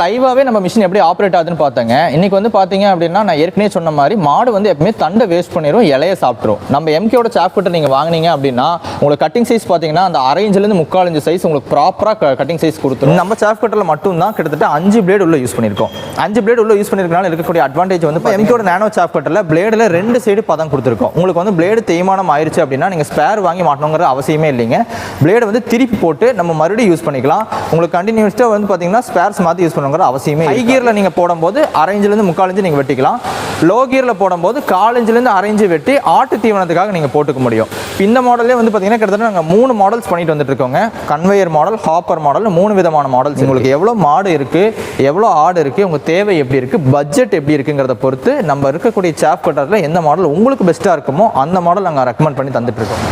லைவாவே நம்ம மிஷின் எப்படி ஆப்ரேட் ஆகுதுன்னு பார்த்தங்க. இன்னைக்கு வந்து பாத்தீங்க அப்படின்னா நான் ஏற்கனவே சொன்ன மாதிரி மாடு வந்து எப்பவுமே தண்டை வேஸ்ட் பண்ணிரும் இலைய சாப்பிட்ரும் நம்ம எம்கேவோட சாப் கட்டர் நீங்க வாங்குனீங்க அப்படின்னா உங்களுக்கு கட்டிங் சைஸ் பாத்தீங்கன்னா அந்த அரை இன்ச்ல இருந்து முக்கால் இன்ச் சைஸ் உங்களுக்கு ப்ராப்பரா கட்டிங் சைஸ் கொடுத்துரும். நம்ம சாப் கட்டர்ல மட்டும் தான் கிட்டத்தட்ட அஞ்சு பிளேட் உள்ள யூஸ் பண்ணிருக்கோம் அஞ்சு பிளேட் உள்ள யூஸ் பண்ணிருக்கனால இருக்கக்கூடிய அட்வான்டேஜ் வந்து எம்கேவோட நானோ சாப் கட்டர்ல பிளேடில் ரெண்டு சைடு பதம் கொடுத்துருக்கோம். உங்களுக்கு வந்து பிளேடு தேய்மானம் ஆயிருச்சு அப்படின்னா நீங்க ஸ்பேர் வாங்கி மாட்டணுங்கிற அவசியமே இல்லைங்க. பிளேடு வந்து திருப்பி போட்டு நம்ம மறுபடியும் யூஸ் பண்ணிக்கலாம். உங்களுக்கு கண்டினியூஸ்டாக வந்து பார்த்தீங்கன்னா ஸ்பேர்ஸ் மாற்றி யூஸ் பண்ணுங்கிற அவசியமே ஹை கியரில் நீங்கள் போடும்போது அரை இன்ச்லேருந்து முக்கால் இன்ச்சு நீங்கள் வெட்டிக்கலாம். லோ கியரில் போடும்போது கால் இன்ச்லேருந்து அரை இன்ச்சு வெட்டி ஆட்டு தீவனத்துக்காக நீங்கள் போட்டுக்க முடியும். இந்த மாடலே வந்து பார்த்தீங்கன்னா கிட்டத்தட்ட நாங்கள் மூணு மாடல்ஸ் பண்ணிட்டு வந்துட்டு இருக்கோங்க கன்வேயர் மாடல் ஹாப்பர் மாடல் மூணு விதமான மாடல்ஸ் உங்களுக்கு எவ்வளோ மாடு இருக்குது எவ்வளோ ஆடு இருக்குது உங்கள் தேவை எப்படி இருக்குது பட்ஜெட் எப்படி இருக்குங்கிறத பொறுத்து நம்ம இருக்கக்கூடிய சாப் கட்டரில் எந்த மாடல் உங்களுக்கு பெஸ்ட்டாக இருக்குமோ அந்த மாடல் நாங்கள் ரெக்கமெண்ட் பண்ணி தந்துட்டு இருக்கோம்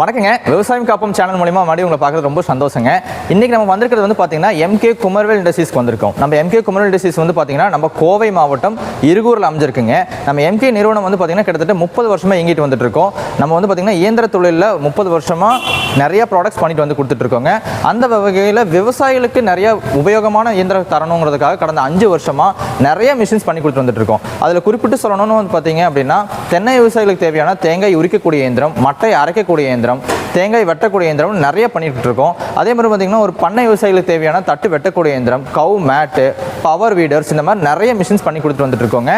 வணக்கங்க. விவசாயம் காப்பம் சேனல் மூலிமா மறுபடியும் உங்களை பார்க்குறது ரொம்ப சந்தோஷங்க. இன்னைக்கு நம்ம வந்திருக்கிறது வந்து பார்த்தீங்கன்னா எம்கே குமர்வேல் இண்டஸ்ட்ரீஸ்க்கு வந்திருக்கோம். நம்ம எம்கே கம்யூனல் டிசீஸ் வந்து பார்த்தீங்கன்னா நம்ம கோவை மாவட்டம் இருகூரில் அமைஞ்சிருக்குங்க. நம்ம எம்கே நிறுவனம் வந்து பார்த்தீங்கன்னா கிட்டத்தட்ட முப்பது வருஷமாக இயங்கிட்டு வந்துட்டு இருக்கோம் நம்ம வந்து பார்த்தீங்கன்னா இயந்திர தொழிலில் முப்பது வருஷமாக நிறைய ப்ராடக்ட்ஸ் பண்ணிட்டு வந்து கொடுத்துட்ருக்கோங்க அந்த வகையில் விவசாயிகளுக்கு நிறைய உபயோகமான இயந்திரம் தரணுங்கிறதுக்காக கடந்த அஞ்சு வருஷமாக நிறைய மிஷின்ஸ் பண்ணி கொடுத்து வந்துட்டுருக்கோம். அதில் குறிப்பிட்டு சொல்லணும்னு வந்து பார்த்தீங்க அப்படின்னா தென்னை விவசாயிகளுக்கு தேவையான தேங்காய் உரிக்கக்கூடிய இயந்திரம் மட்டை அரைக்கக்கூடிய இயந்திரம் தேங்காய் வெட்டக்கூடிய இயந்திரம் நிறைய பண்ணிட்டு இருக்கோம் அதே மாதிரி பார்த்தீங்கன்னா ஒரு பண்ணை விவசாயிகளுக்கு தேவையான தட்டு வெட்டக்கூடிய இயந்திரம் கவு மே மேட்டு பவர் வீடர்ஸ் இந்த மாதிரி நிறைய மிஷின்ஸ் பண்ணி கொடுத்துட்டு வந்துட்டு இருக்கோங்க.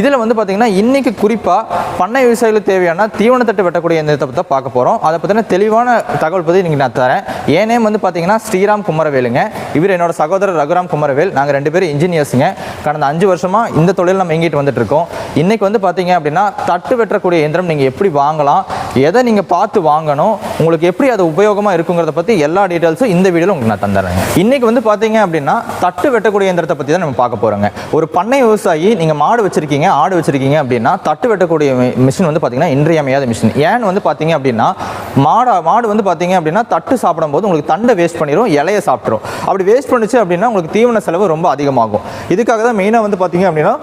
இதில் வந்து பார்த்தீங்கன்னா இன்றைக்கி குறிப்பாக பண்ணை விவசாயிகளுக்கு தேவையான தீவனத்தட்டு தட்டு வெட்டக்கூடிய இயந்திரத்தை பற்றி பார்க்க போகிறோம் அதை பற்றின தெளிவான தகவல் பற்றி நீங்கள் நான் தரேன். என் நேம் வந்து பார்த்தீங்கன்னா ஸ்ரீராம் குமரவேலுங்க. இவர் என்னோட சகோதரர் ரகுராம் குமரவேல். நாங்கள் ரெண்டு பேரும் இன்ஜினியர்ஸுங்க கடந்த அஞ்சு வருஷமாக இந்த தொழில் நம்ம எங்கிட்டு வந்துட்டு இருக்கோம். இன்னைக்கு வந்து பார்த்தீங்க அப்படின்னா தட்டு வெட்டக்கூடிய இயந்திரம் நீங்கள் எப்படி வாங்கலாம் எதை நீங்கள் பார்த்து வாங்கணும் உங்களுக்கு எப்படி அது உபயோகமாக இருக்குங்கிறத பற்றி எல்லா டீட்டெயில்ஸும் இந்த வீடியோவில் உங்களுக்கு நான் தந்துடுறேன் இன்றைக்கி வந்து பார்த்தீங்க அப்படின்னா தட்டு வெட்டக்கூடிய இயந்திரத்தை பற்றி தான் நம்ம பார்க்க போகிறோங்க ஒரு பண்ணை விவசாயி நீங்கள் மாடு வச்சிருக்கீங்க ஆடு வச்சிருக்கீங்க அப்படின்னா தட்டு வெட்டக்கூடிய மிஷின் வந்து பார்த்தீங்கன்னா இன்றியமையாத மிஷின். ஏன்னு வந்து பார்த்தீங்க அப்படின்னா மாடு மாடு வந்து பார்த்தீங்க அப்படின்னா தட்டு சாப்பிடும்போது உங்களுக்கு தண்டை வேஸ்ட் பண்ணிடும் இலையை சாப்பிட்ரும் அப்படி வேஸ்ட் பண்ணுச்சு அப்படின்னா உங்களுக்கு தீவன செலவு ரொம்ப அதிகமாகும். இதுக்காக தான் மெயினாக வந்து பார்த்தீங்க அப்படின்னா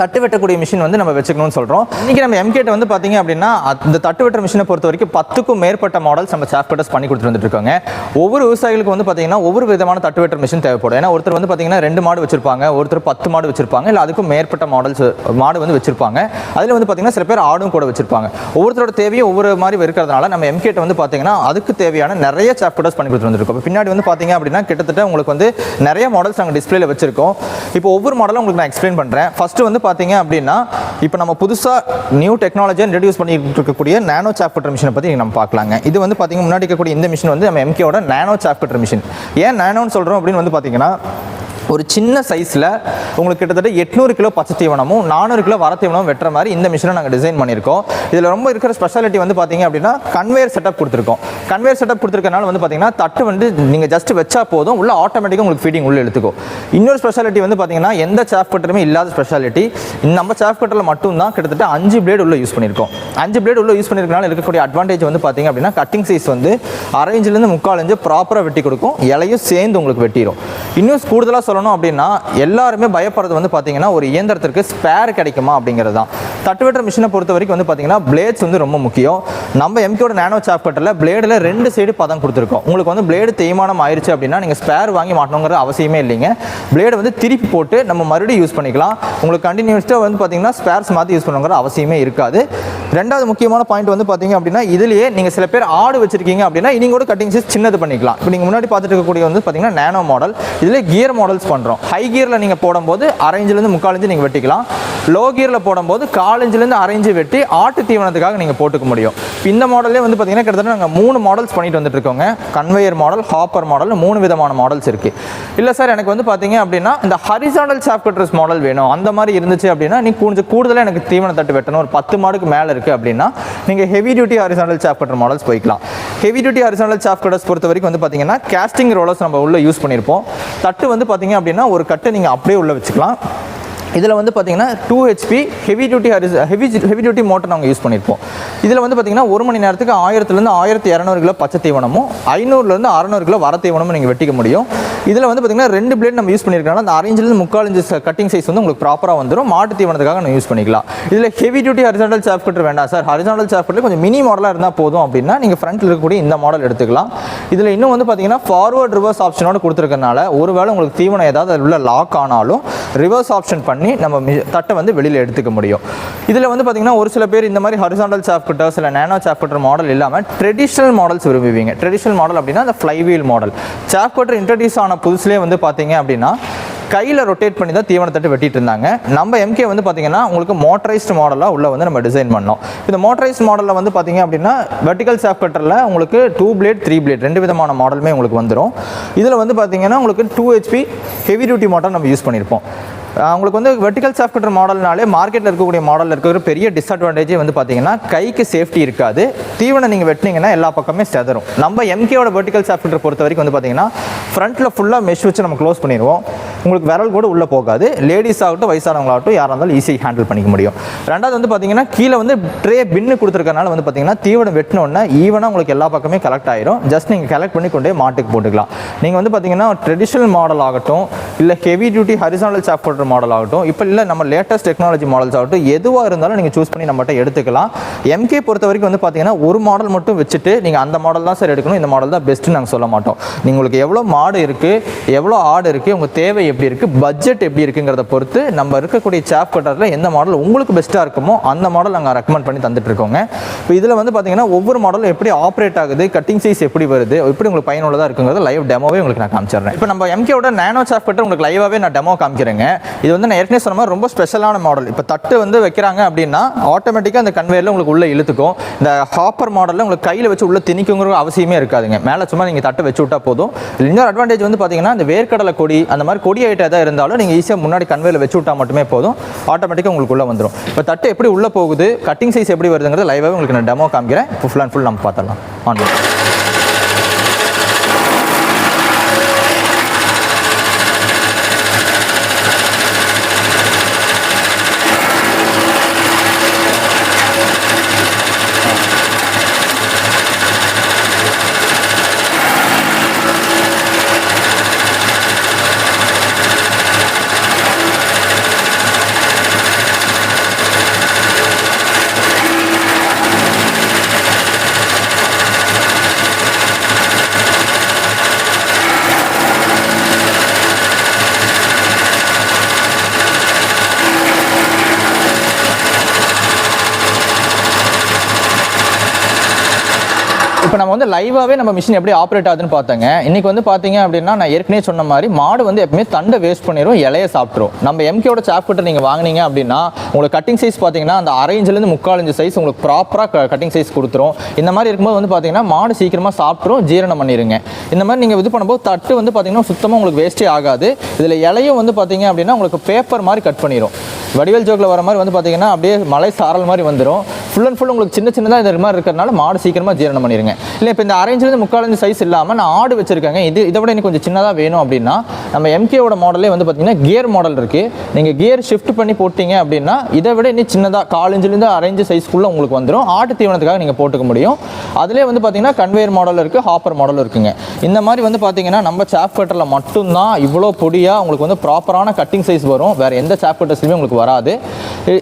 தட்டு வெட்டக்கூடிய மிஷின் வந்து நம்ம வச்சுக்கணும்னு சொல்கிறோம் இன்றைக்கி நம்ம எம்கேட்ட வந்து பார்த்தீங்க அப்படின்னா அந்த தட்டு வெட்டுற மிஷினை பொறுத்த வரைக்கும் பத்துக்கும் மேற்பட்ட மாடல்ஸ் நம்ம சாஃப்ட் பண்ணி கொடுத்துட்டு வந்துட்டு ஒவ்வொரு விவசாயிகளுக்கு வந்து பார்த்தீங்கன்னா ஒவ்வொரு விதமான தட்டு வெட்டுற மிஷின் தேவைப்படும். ஏன்னா ஒருத்தர் வந்து பார்த்தீங்கன்னா ரெண்டு மாடு வச்சிருப்பாங்க ஒருத்தர் பத்து மாடு வச்சிருப்பாங்க இல்லை அதுக்கும் மேற்பட்ட மாடல்ஸ் மாடு வந்து வச்சிருப்பாங்க. அதில் வந்து பார்த்தீங்கன்னா சில பேர் ஆடும் கூட வச்சிருப்பாங்க. ஒவ்வொருத்தரோட தேவையும் ஒவ்வொரு மாதிரி இருக்கிறதுனால நம்ம எம்கேட்ட வந்து பார்த்தீங்கன்னா அதுக்கு தேவையான நிறைய சாஃப்ட் பண்ணி கொடுத்துட்டு வந்துருக்கோம். இப்போ பின்னாடி வந்து பார்த்தீங்க அப்படின்னா கிட்டத்தட்ட உங்களுக்கு வந்து நிறைய மாடல்ஸ் நாங்கள் டிஸ்பிளேல வச்சிருக்கோம். இப்போ ஒவ்வொரு மாடலும் உங்களுக்கு நான் எக்ஸ்பிளைன் பண்ணுறேன் ஃபர்ஸ்ட் வந்து பார்த்தீங்க அப்படின்னா இப்போ நம்ம புதுசாக நியூ டெக்னாலஜியை இன்ட்ரடியூஸ் பண்ணிட்டு இருக்கக்கூடிய நானோ சாப்பிட்டர் மிஷினை பற்றி நம்ம பார்க்கலாங்க. இது வந்து பார்த்தீங்கன்னா முன்னாடி இருக்கக்கூடிய இந்த மிஷின் வந்து நம்ம எம்கேவோட நானோ சாப்கட்டர் மிஷின் ஏன் நானோன்னு சொல்கிறோம் அப்படின்னு வந்து பார்த்தீங்கன்னா ஒரு சின்ன சைஸில் உங்களுக்கு கிட்டத்தட்ட எட்நூறு கிலோ பச்சை தீவனமும் நானூறு கிலோ வர தீவனமும் வெட்டுற மாதிரி இந்த மிஷினை நாங்கள் டிசைன் பண்ணியிருக்கோம். இதில் ரொம்ப இருக்கிற ஸ்பெஷாலிட்டி வந்து பார்த்தீங்க அப்படின்னா கன்வேயர் செட்டப் கொடுத்துருக்கோம். கன்வேயர் செட்டப் கொடுத்துருக்கனால வந்து பார்த்தீங்கன்னா தட்டு வந்து நீங்கள் ஜஸ்ட் வச்சா போதும் உள்ள ஆட்டோமேட்டிக்காக உங்களுக்கு ஃபீடிங் உள்ள எடுத்துக்கும் இன்னொரு ஸ்பெஷாலிட்டி வந்து பார்த்தீங்கன்னா எந்த சாஃப் கட்டருமே இல்லாத ஸ்பெஷாலிட்டி நம்ம சாஃப் கட்டரில் மட்டும்தான் கிட்டத்தட்ட அஞ்சு பிளேடு உள்ள யூஸ் பண்ணியிருக்கோம். அஞ்சு பிளேடு உள்ள யூஸ் பண்ணியிருக்கனால இருக்கக்கூடிய அட்வான்டேஜ் வந்து பார்த்தீங்க அப்படின்னா கட்டிங் சைஸ் வந்து அரை இன்ச்சிலேருந்து முக்கால் இன்ச்சு ப்ராப்பராக வெட்டி கொடுக்கும். இலையும் சேர்ந்து உங்களுக்கு வெட்டிடும் இன்னும் கூடுதலாக சொல்லணும் அப்படின்னா எல்லாருமே பயப்படுறது வந்து பார்த்தீங்கன்னா ஒரு இயந்திரத்திற்கு ஸ்பேர் கிடைக்குமா அப்படிங்கிறது தான். தட்டு வெட்டுற மிஷினை பொறுத்த வரைக்கும் வந்து பார்த்தீங்கன்னா பிளேட்ஸ் வந்து ரொம்ப முக்கியம். நம்ம எம்கேயோட நேனோ சாப்டரில் பிளேடில் ரெண்டு சைடு பதம் கொடுத்துருக்கோம். உங்களுக்கு வந்து பிளேடு தேய்மானம் ஆயிடுச்சு அப்படின்னா நீங்கள் ஸ்பேர் வாங்கி மாட்டணுங்கிற அவசியமே இல்லைங்க. பிளேடு வந்து திருப்பி போட்டு நம்ம மறுபடியும் யூஸ் பண்ணிக்கலாம். உங்களுக்கு கண்டினியூஸ்டாக வந்து பார்த்தீங்கன்னா ஸ்பேர்ஸ் மாற்றி யூஸ் பண்ணுங்கிற அவசியமே இருக்காது. ரெண்டாவது முக்கியமான பாயிண்ட் வந்து பார்த்தீங்க அப்படின்னா இதுலேயே நீங்கள் சில பேர் ஆடு வச்சிருக்கீங்க அப்படின்னா இனி கூட கட்டிங் சைஸ் சின்னது பண்ணிக்கலாம். இப்போ நீங்கள் முன்னாடி பார்த்துட்டு இருக்கக்கூடிய வந்து பார்த்தீங்கன்னா நேனோ மாடல் இதில் கியர் மாடல்ஸ் பண்ணுறோம் ஹை கியரில் நீங்கள் போடும்போது அரைஞ்சிலேருந்து முக்காலஞ்சு முக்கால் நீங்கள் வெட்டிக்கலாம். லோ கியரில் போடும்போது காலஞ்சிலேருந்து அரைஞ்சு வெட்டி ஆட்டு தீவனத்துக்காக நீங்கள் போட்டுக்க முடியும். இந்த மாடலே வந்து பார்த்தீங்கன்னா கிட்டத்தட்ட நாங்கள் மூணு மாடல்ஸ் பண்ணிட்டு வந்துட்டு இருக்கோங்க கன்வேயர் மாடல் ஹாப்பர் மாடல் மூணு விதமான மாடல்ஸ் இருக்குது இல்லை சார் எனக்கு வந்து பார்த்தீங்க அப்படின்னா இந்த ஹரிசாண்டல் சாப் மாடல் வேணும். அந்த மாதிரி இருந்துச்சு அப்படின்னா நீ கொஞ்சம் கூடுதலாக எனக்கு தீவன தட்டு வெட்டணும். ஒரு பத்து மாடுக்கு மேலே இருக்குது அப்படின்னா நீங்கள் heavy duty horizontal chaff cutter models போய்க்கலாம். Heavy duty horizontal chaff cutters பொறுத்த வரைக்கும் வந்து பார்த்தீங்கன்னா கேஸ்டிங் ரோலர்ஸ் நம்ம உள்ளே யூஸ் பண்ணியிருப்போம் தட்டு வந்து பார்த்தீங்க அப்படின்னா ஒரு கட்டை நீங்கள் அப்படியே உள்ளே வச்சுக்கலாம். இதில் வந்து பார்த்தீங்கன்னா டூ ஹெச்பி ஹெவி டியூட்டி ஹரிஸ் ஹெவி ஹெவி டியூட்டி மோட்டர் நாங்கள் யூஸ் பண்ணியிருப்போம். இதில் வந்து பார்த்தீங்கன்னா ஒரு மணி நேரத்துக்கு ஆயிரத்துலேருந்து ஆயிரத்தி இரநூறு கிலோ பச்சை தீவனமும் ஐநூறுலேருந்து அறநூறு கிலோ வர தீவனமும் நீங்கள் வெட்டிக்க முடியும். இதில் வந்து பார்த்தீங்கன்னா ரெண்டு பிளேட் நம்ம யூஸ் பண்ணியிருக்கனால அந்த அரைஞ்சிலேருந்து முக்கால் இன்ச்சு கட்டிங் சைஸ் வந்து உங்களுக்கு ப்ராப்பராக வந்துடும் மாட்டு தீவனத்துக்காக நம்ம யூஸ் பண்ணிக்கலாம். இதில் heavy duty horizontal chaff cutter வேண்டாம் சார். ஹரிசாண்டல் சாப் கட்டர் கொஞ்சம் மினி மாடலாக இருந்தால் போதும் அப்படின்னா நீங்கள் ஃப்ரண்ட்டில் இருக்கக்கூடிய இந்த மாடல் எடுத்துக்கலாம். இதில் இன்னும் வந்து பார்த்தீங்கன்னா ஃபார்வர்ட் ரிவர்ஸ் ஆப்ஷனோட கொடுத்துருக்கனால ஒருவேளை உங்களுக்கு தீவனம் ஏதாவது அதில் உள்ள லாக் ஆனாலும் ரிவர்ஸ் ஆப்ஷன் பண்ணி நம்ம மி- தட்டை வந்து வெளியில் எடுத்துக்க முடியும். இதில் வந்து பார்த்தீங்கன்னா ஒரு சில பேர் இந்த மாதிரி ஹரிசாண்டல் சாப்கிட்டர் சில நேனோ சாப்கிட்டர் மாடல் இல்லாமல் ட்ரெடிஷ்னல் மாடல்ஸ் விரும்புவீங்க. ட்ரெடிஷ்னல் மாடல் அப்படின்னா அந்த ஃப்ளைவீல் மாடல் சாப்கிட்டர் இன்ட்ரடியூஸ் ஆன புதுசுலேயே வந்து பார்த்தீங்க அப்படின்னா கையில் ரொட்டேட் பண்ணி தான் தீவனத்தட்டு வெட்டிட்டு இருந்தாங்க. நம்ம எம்கே வந்து பார்த்தீங்கன்னா உங்களுக்கு மோட்டரைஸ்டு மாடலாக உள்ளே வந்து நம்ம டிசைன் பண்ணோம். இந்த மோட்டரைஸ்ட் மாடலில் வந்து பார்த்தீங்க அப்படின்னா வெர்டிகல் சாப் கட்டரில் உங்களுக்கு டூ பிளேட் த்ரீ பிளேட் ரெண்டு விதமான மாடலுமே உங்களுக்கு வந்துடும் இதில் வந்து பார்த்தீங்கன்னா உங்களுக்கு two HP heavy duty motor நம்ம யூஸ் பண்ணியிருப்போம் அவங்களுக்கு உங்களுக்கு வந்து வெர்டிகல் சாஃப்ட் கட்டர் மாடல்னாலே மார்க்கெட்டில் இருக்கக்கூடிய மாடலில் இருக்கிற பெரிய டிஸ்அட்வான்டேஜே வந்து பார்த்தீங்கன்னா கைக்கு சேஃப்டி இருக்காது. தீவனை நீங்கள் வெட்டினீங்கன்னா எல்லா பக்கமே செதறும். நம்ம எம்கேவோட வெர்டிகல் சாஃப்ட் கட்டர் பொறுத்த வரைக்கும் வந்து பார்த்தீங்கன்னா ஃப்ரண்ட்டில் ஃபுல்லாக மெஷ் வச்சு நம்ம க்ளோஸ் பண்ணிடுவோம். உங்களுக்கு விரல் கூட உள்ளே போகாது. லேடிஸ் ஆகட்டும் வயசானவங்களாகட்டும் யாராக இருந்தாலும் ஈஸியாக ஹேண்டில் பண்ணிக்க முடியும். ரெண்டாவது வந்து பார்த்தீங்கன்னா கீழே வந்து ட்ரே பின்னு கொடுத்துருக்கனால வந்து பார்த்தீங்கன்னா தீவனம் வெட்டினோடனே ஈவனாக உங்களுக்கு எல்லா பக்கமே கலெக்ட் ஆயிரும். ஜஸ்ட் நீங்கள் கலெக்ட் பண்ணி கொண்டே மாட்டுக்கு போட்டுக்கலாம். நீங்கள் வந்து பார்த்தீங்கன்னா ட்ரெடிஷ்னல் மாடல் ஆகட்டும் இல்லை ஹெவி டியூட்டி ஹரிசானல் சாஃப்ட் போடுற மாடல் ஆகட்டும். இப்போ இல்லை நம்ம லேட்டஸ்ட் டெக்னாலஜி மாடல்ஸ் ஆகட்டும் எதுவாக இருந்தாலும் நீங்கள் சூஸ் பண்ணி நம்மகிட்ட எடுத்துக்கலாம். எம்கே பொறுத்த வரைக்கும் வந்து பார்த்தீங்கன்னா ஒரு மாடல் மட்டும் வச்சுட்டு நீங்கள் அந்த மாடல் தான் சார் எடுக்கணும். இந்த மாடல் தான் பெஸ்ட்டு நாங்கள் சொல்ல மாட்டோம். நீங்கள் உங்களுக்கு எவ்வளோ மாடு இருக்குது எவ்வளோ ஆடு இருக்குது உங்கள் தேவை எப்படி இருக்குது பட்ஜெட் எப்படி இருக்குங்கிறத பொறுத்து நம்ம இருக்கக்கூடிய சாப் கட்டரில் எந்த மாடல் உங்களுக்கு பெஸ்ட்டாக இருக்குமோ அந்த மாடல் நாங்கள் ரெக்கமெண்ட் பண்ணி தந்துட்டு இருக்கோங்க. இப்போ இதில் வந்து பார்த்தீங்கன்னா ஒவ்வொரு மாடலும் எப்படி ஆப்ரேட் ஆகுது கட்டிங் சைஸ் எப்படி வருது எப்படி உங்களுக்கு பயனுள்ளதாக இருக்குங்கிறது லைவ் டெமோவே உங்களுக்கு நான் காமிச்சிடுறேன். இப்போ நம்ம எம்கேவோட நேனோ சாஃப்ட்வேர் உங்களுக்கு லைவாகவே நான் டெமோ காமிக்கிறேங்க. இது வந்து நான் ஏற்கனவே சொன்ன மாதிரி ரொம்ப ஸ்பெஷலான மாடல் இப்போ தட்டு வந்து வைக்கிறாங்க அப்படின்னா ஆட்டோமேட்டிக்காக அந்த கன்வேயரில் உங்களுக்கு உள்ளே இழுத்துக்கும். இந்த ஹாப்பர் மாடலில் உங்களுக்கு கையில் வச்சு உள்ளே திணிக்குங்கிற அவசியமே இருக்காதுங்க. மேலே சும்மா நீங்கள் தட்டு வச்சு விட்டா போதும். இன்னொரு அட்வான்டேஜ் வந்து பார்த்தீங்கன்னா இந்த வேர்க்கடலை கொடி அந்த மாதிரி கொடி ஐட்டம் எதாவது இருந்தாலும் நீங்கள் ஈஸியாக முன்னாடி கன்வேயில் வச்சு விட்டா மட்டுமே போதும். ஆட்டோமேட்டிக்காக உங்களுக்கு உள்ளே வந்துடும் இப்போ தட்டு எப்படி உள்ளே போகுது கட்டிங் சைஸ் எப்படி வருதுங்கிறது லைவாகவே உங்களுக்கு நான் டெமோ காமிக்கிறேன். இப்போ ஃபுல் அண்ட் ஃபுல் நம்ம பார்த்துடலாம். ஆன்லைன் இப்போ நம்ம வந்து லைவாகவே நம்ம மிஷின் எப்படி ஆப்ரேட் ஆகுதுன்னு பார்த்தோங்க. இன்றைக்கி வந்து பார்த்தீங்க அப்படின்னா நான் ஏற்கனவே சொன்ன மாதிரி மாடு வந்து எப்பவுமே தண்டை வேஸ்ட் பண்ணிடும் இலைய சாப்பிட்ரும் நம்ம எம்கேயோட சாப் நீங்கள் வாங்குனீங்க அப்படின்னா உங்களுக்கு கட்டிங் சைஸ் பார்த்தீங்கன்னா அந்த அரை இன்ச்லேருந்து முக்கால் இன்ச்சு சைஸ் உங்களுக்கு ப்ராப்பராக கட்டிங் சைஸ் கொடுத்துரும். இந்த மாதிரி இருக்கும்போது வந்து பார்த்தீங்கன்னா மாடு சீக்கிரமாக சாப்பிட்ரும் ஜீரணம் பண்ணிடுங்க இந்த மாதிரி நீங்கள் இது பண்ணும்போது தட்டு வந்து பார்த்தீங்கன்னா சுத்தமாக உங்களுக்கு வேஸ்ட்டே ஆகாது. இதில் இலையும் வந்து பார்த்தீங்க அப்படின்னா உங்களுக்கு பேப்பர் மாதிரி கட் பண்ணிடும் வடிவேல் ஜோக்கில் வர மாதிரி வந்து பார்த்தீங்கன்னா அப்படியே மலை சாரல் மாதிரி வந்துடும் ஃபுல் அண்ட் ஃபுல் உங்களுக்கு சின்ன சின்னதாக இது மாதிரி இருக்கிறனால மாடு சீக்கிரமாக ஜீரணம் பண்ணிடுங்க இல்லை இப்போ இந்த அரேஞ்சிலேருந்து முக்கால் இன்ச்சு சைஸ் இல்லாமல் நான் ஆடு வச்சிருக்கேங்க. இது இதை விட எனக்கு கொஞ்சம் சின்னதாக வேணும் அப்படின்னா நம்ம எம்கேவோட மாடலே வந்து பார்த்தீங்கன்னா கியர் மாடல் இருக்குது நீங்கள் கியர் ஷிஃப்ட் பண்ணி போட்டிங்க அப்படின்னா இதை விட இன்னும் சின்னதாக காலேஜ்லேருந்து இன்ச்சிலேருந்து சைஸ்க்குள்ளே உங்களுக்கு வந்துடும் ஆட்டு தீவனத்துக்காக நீங்கள் போட்டுக்க முடியும். அதிலே வந்து பார்த்தீங்கன்னா கன்வேயர் மாடல் இருக்குது ஹாப்பர் மாடல் இருக்குங்க. இந்த மாதிரி வந்து பார்த்தீங்கன்னா நம்ம சாப் கட்டரில் மட்டும்தான் இவ்வளோ பொடியாக உங்களுக்கு வந்து ப்ராப்பரான கட்டிங் சைஸ் வரும். வேறு எந்த சாப் கட்டர்ஸ்லையுமே உங்களுக்கு வராது.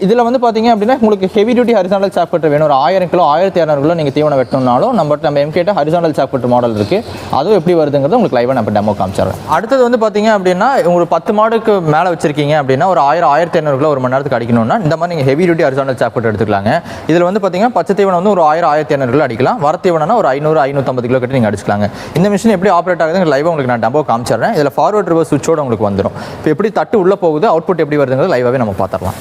இதில் வந்து பார்த்தீங்க அப்படின்னா உங்களுக்கு ஹெவி டியூட்டி ஹரிசாண்டல் சாப் வேணும். ஒரு ஆயிரம் கிலோ ஆயிரத்தி இரநூறு கிலோ நீங்கள் தீவனம் வெட்டணும்னாலும் நம்ம நம்ம எம்கேட்ட ஹரிசாண்டல் சாப் மாடல் இருக்குது அதுவும் எப்படி வருதுங்கிறது உங்களுக்கு லைவாக நான் டெமோ காமிச்சிடுறேன். அடுத்தது வந்து பார்த்தீங்க அப்படின்னா உங்களுக்கு பத்து மாடுக்கு மேலே வச்சிருக்கீங்க அப்படின்னா ஒரு ஆயிரம் ஆயிரத்தி இரநூறு கிலோ ஒரு மணி நேரத்துக்கு அடிக்கணும்னா இந்த மாதிரி நீங்கள் ஹெவி டியூட்டி ஹரிசாண்டல் சாப் எடுத்துக்கலாங்க. இதில் வந்து பார்த்தீங்கன்னா பச்சை தீவனம் வந்து ஒரு ஆயிரம் ஆயிரத்தி இரநூறு கிலோ அடிக்கலாம். வர தீவனம்னா ஒரு ஐநூறு ஐநூற்றம்பது கிலோ கிட்ட நீங்கள் அடிச்சுக்கலாங்க. இந்த மிஷின் எப்படி ஆப்ரேட் ஆகுதுங்க லைவாக உங்களுக்கு நான் டெமோ காமிச்சிடுறேன். இதில் ஃபார்வர்ட் ரிவர்ஸ் சுவிட்சோட உங்களுக்கு வந்துடும் இப்போ எப்படி தட்டு உள்ளே போகுது அவுட்புட் எப்படி வருதுங்கிறது லைவாகவே நம்ம பார்த்துடலாம்.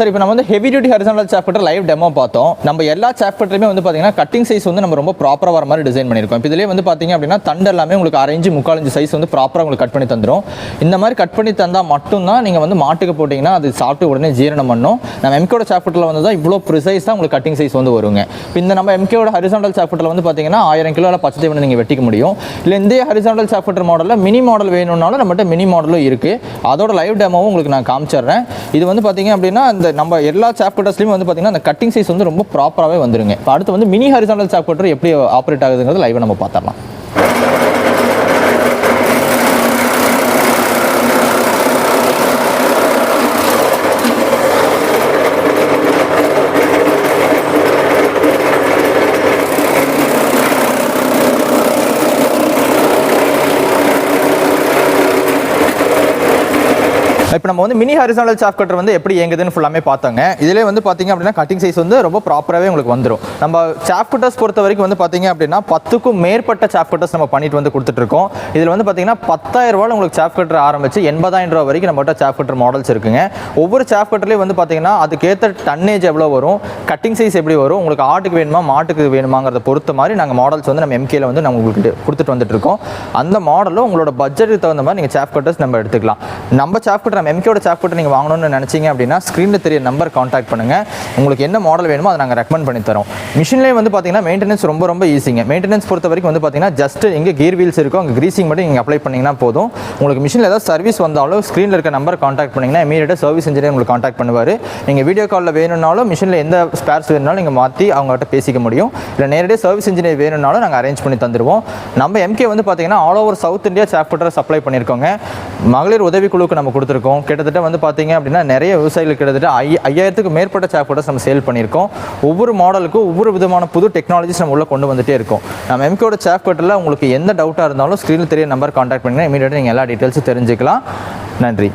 சார் இப்போ நம்ம வந்து heavy duty horizontal chaff cutter live demo பார்த்தோம். நம்ம எல்லா சாப்டருமே வந்து பார்த்தீங்கன்னா கட்டிங் சைஸ் வந்து நம்ம ரொம்ப ப்ராப்பராக வர மாதிரி டிசைன் பண்ணியிருக்கோம். இப்போ இதுலேயே வந்து பார்த்தீங்க அப்படின்னா தண்டு எல்லாமே உங்களுக்கு அரைஞ்சு முக்காலஞ்சு சைஸ் வந்து ப்ராப்பராக உங்களுக்கு கட் பண்ணி தந்துடும் இந்த மாதிரி கட் பண்ணி தந்தால் மட்டும்தான் நீங்கள் வந்து மாட்டுக்கு போட்டிங்கன்னா அது சாப்பிட்டு உடனே ஜீரணம் பண்ணும். நம்ம எம்கேட சாப்டரில் வந்து தான் இவ்வளோ ப்ரிசைஸாக உங்களுக்கு கட்டிங் சைஸ் வந்து வருங்க. இப்போ இந்த நம்ம எம்கேட ஹரிசாண்டல் சாப்டரில் வந்து பார்த்தீங்கன்னா ஆயிரம் கிலோவில் பச்சை தீவனம் நீங்கள் வெட்டிக்க முடியும். இல்லை இந்த ஹரிசாண்டல் சாப்டர் மாடலில் மினி மாடல் வேணும்னாலும் நம்மகிட்ட மினி மாடலும் இருக்குது அதோட லைவ் டெமோவும் உங்களுக்கு நான் காமிச்சிடுறேன். இது வந்து பார்த்தீங்க அப்படின்னா இந்த நம்ம எல்லா சாப் வந்து பார்த்தீங்கன்னா அந்த கட்டிங் சைஸ் வந்து ரொம்ப ப்ராப்பராகவே வந்துருங்க. இப்போ அடுத்து வந்து மினி ஹரிசாண்டல் சாப் எப்படி ஆப்ரேட் ஆகுதுங்கிறது லைவ் நம்ம பார்த்துடலாம். இப்போ நம்ம வந்து மினி ஹாரிசானல் சாஃப் கட்டர் வந்து எப்படி இயங்குதுன்னு ஃபுல்லாமே பார்த்தாங்க. இதிலே வந்து பார்த்தீங்க அப்படின்னா கட்டிங் சைஸ் வந்து ரொம்ப ப்ராப்பராகவே உங்களுக்கு வந்துடும் நம்ம சாஃப் கட்டர்ஸ் பொறுத்த வரைக்கும் வந்து பார்த்தீங்க அப்படின்னா பத்துக்கும் மேற்பட்ட சாஃப் கட்டர்ஸ் நம்ம பண்ணிட்டு வந்து கொடுத்துட்டு இருக்கோம். இதில் வந்து பார்த்தீங்கன்னா பத்தாயிரம் ரூபாய் உங்களுக்கு சாஃப் கட்டர் ஆரம்பிச்சு எண்பதாயிரம் ரூபா வரைக்கும் நம்மகிட்ட சாஃப் கட்டர் மாடல்ஸ் இருக்குங்க. ஒவ்வொரு சாஃப் கட்டர்லேயும் வந்து பார்த்தீங்கன்னா அதுக்கேற்ற டன்னேஜ் எவ்வளோ வரும் கட்டிங் சைஸ் எப்படி வரும் உங்களுக்கு ஆட்டுக்கு வேணுமா மாட்டுக்கு வேணுமாங்கிறத பொறுத்த மாதிரி நாங்கள் மாடல்ஸ் வந்து நம்ம எம்கேல வந்து நம்ம உங்களுக்கு கொடுத்துட்டு வந்துட்டு இருக்கோம். அந்த மாடலும் உங்களோட பட்ஜெட்டுக்கு தகுந்த மாதிரி நீங்கள் சாஃப் கட்டர்ஸ் நம்ம எடுத்துக்கலாம். நம்ம சாஃப் கட்டர் நம்ம எம்கேட சாப் நீங்கள் வாங்கணும்னு நினச்சிங்க அப்படின்னா ஸ்க்ரீனில் தெரிய நம்பர் காண்டாக்ட் பண்ணுங்கள் உங்களுக்கு என்ன மாடல் வேணுமோ அதை நாங்கள் ரெக்கமெண்ட் பண்ணி தரோம். மிஷின்லேயே வந்து பார்த்தீங்கன்னா மெயின்டெனன்ஸ் ரொம்ப ரொம்ப ஈஸிங்க மெயின்டெனன்ஸ் பொறுத்த வரைக்கும் வந்து பார்த்தீங்கன்னா ஜஸ்ட் எங்கே கீர் வீல்ஸ் இருக்கோ அங்கே கிரீசிங் மட்டும் நீங்கள் அப்ளை பண்ணிங்கன்னா போதும். உங்களுக்கு மிஷினில் ஏதாவது சர்வீஸ் வந்தாலும் ஸ்க்ரீனில் இருக்க நம்பர் காண்டாக்ட் பண்ணிங்கன்னா இமீடியட்டாக சர்வீஸ் இன்ஜினியர் உங்களுக்கு காண்டாக்ட் பண்ணுவார். நீங்கள் வீடியோ காலில் வேணும்னாலும் மிஷினில் எந்த ஸ்பேர்ஸ் வேணும்னாலும் நீங்கள் மாற்றி அவங்ககிட்ட பேசிக்க முடியும். இல்லை நேரடியாக சர்வீஸ் இன்ஜினியர் வேணும்னாலும் நாங்கள் அரேஞ்ச் பண்ணி தந்துடுவோம் நம்ம எம்கே வந்து பார்த்தீங்கன்னா all over South India chapter supply பண்ணியிருக்கோங்க. மகளிர் உதவிக்குழுக்கு நம்ம கொடுத்துருக்கோம். கிட்டத்தட்ட வந்து பார்த்தீங்க அப்படின்னா நிறைய விவசாயிகள் கிட்டத்தட்ட ஐ ஐயாயிரத்துக்கு மேற்பட்ட சாப்டர்ஸ் நம்ம சேல் பண்ணியிருக்கோம். ஒவ்வொரு மாடலுக்கும் ஒவ்வொரு விதமான புது டெக்னாலஜிஸ் நம்ம உள்ளே கொண்டு வந்துட்டே இருக்கோம். நம்ம எம்கேட சாப் கட்டில் உங்களுக்கு எந்த டவுட்டாக இருந்தாலும் ஸ்க்ரீனில் தெரிய நம்பர் காண்டாக்ட் பண்ணுங்கள் இமீடியட்டாக நீங்கள் எல்லா டீட்டெயில்ஸும் தெரிஞ்சுக்கலாம். நன்றி.